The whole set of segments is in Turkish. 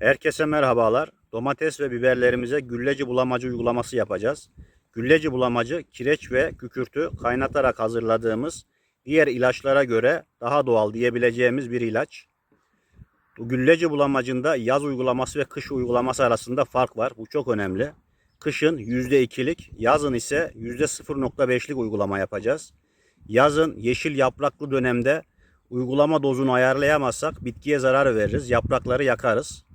Herkese merhabalar. Domates ve biberlerimize gülleci bulamacı uygulaması yapacağız. Gülleci bulamacı kireç ve kükürtü kaynatarak hazırladığımız diğer ilaçlara göre daha doğal diyebileceğimiz bir ilaç. Bu gülleci bulamacında yaz uygulaması ve kış uygulaması arasında fark var. Bu çok önemli. Kışın %2'lik, yazın ise %0.5'lik uygulama yapacağız. Yazın yeşil yapraklı dönemde uygulama dozunu ayarlayamazsak bitkiye zarar veririz. Yaprakları yakarız.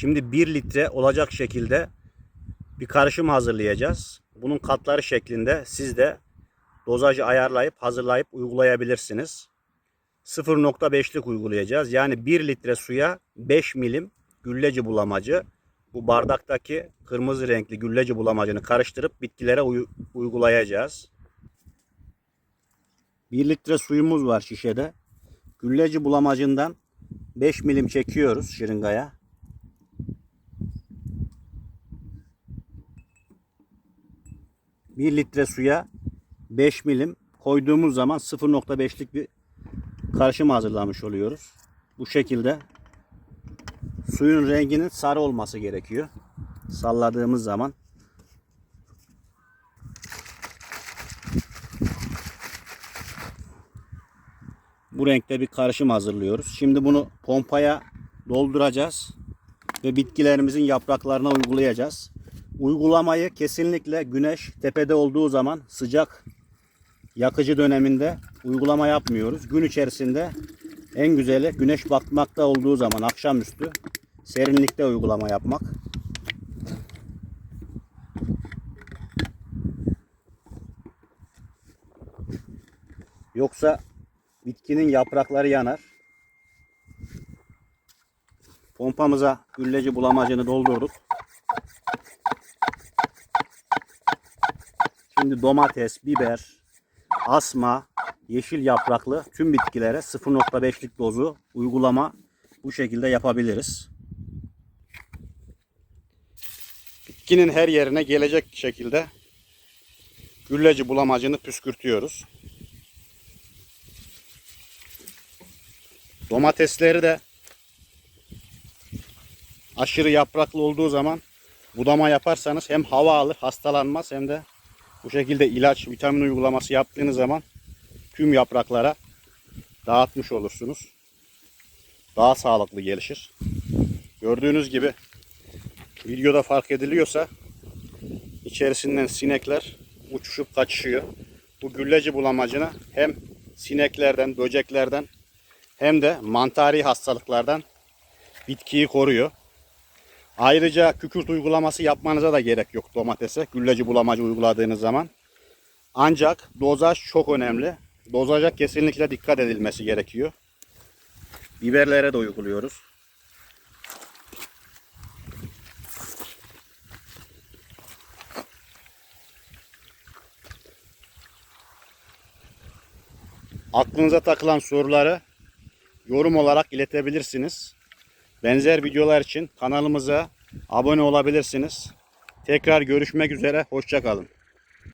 Şimdi 1 litre olacak şekilde bir karışım hazırlayacağız. Bunun katları şeklinde siz de dozajı ayarlayıp hazırlayıp uygulayabilirsiniz. 0.5'lik uygulayacağız. Yani 1 litre suya 5 milim gülleci bulamacı. Bu bardaktaki kırmızı renkli gülleci bulamacını karıştırıp bitkilere uy- uygulayacağız. 1 litre suyumuz var şişede. Gülleci bulamacından 5 milim çekiyoruz şırıngaya. Bir litre suya 5 milim koyduğumuz zaman 0.5'lik bir karışım hazırlamış oluyoruz. Bu şekilde suyun renginin sarı olması gerekiyor. Salladığımız zaman bu renkte bir karışım hazırlıyoruz. Şimdi bunu pompaya dolduracağız ve bitkilerimizin yapraklarına uygulayacağız. Uygulamayı kesinlikle güneş tepede olduğu zaman sıcak yakıcı döneminde uygulama yapmıyoruz. Gün içerisinde en güzeli güneş batmakta olduğu zaman akşamüstü serinlikte uygulama yapmak. Yoksa bitkinin yaprakları yanar. Pompamıza gülleci bulamacını doldurduk. Şimdi domates, biber, asma, yeşil yapraklı tüm bitkilere 0.5'lik dozu uygulama bu şekilde yapabiliriz. Bitkinin her yerine gelecek şekilde gülleci bulamacını püskürtüyoruz. Domatesleri de aşırı yapraklı olduğu zaman budama yaparsanız hem hava alır, hastalanmaz hem de bu şekilde ilaç, vitamin uygulaması yaptığınız zaman tüm yapraklara dağıtmış olursunuz. Daha sağlıklı gelişir. Gördüğünüz gibi videoda fark ediliyorsa içerisinden sinekler uçuşup kaçışıyor. Bu gülleci bulamacını hem sineklerden, böceklerden hem de mantari hastalıklardan bitkiyi koruyor. Ayrıca kükürt uygulaması yapmanıza da gerek yok domatese. Gülleci bulamacı uyguladığınız zaman. Ancak dozaj çok önemli. Dozaja kesinlikle dikkat edilmesi gerekiyor. Biberlere de uyguluyoruz. Aklınıza takılan soruları yorum olarak iletebilirsiniz. Benzer videolar için kanalımıza abone olabilirsiniz. Tekrar görüşmek üzere. Hoşçakalın.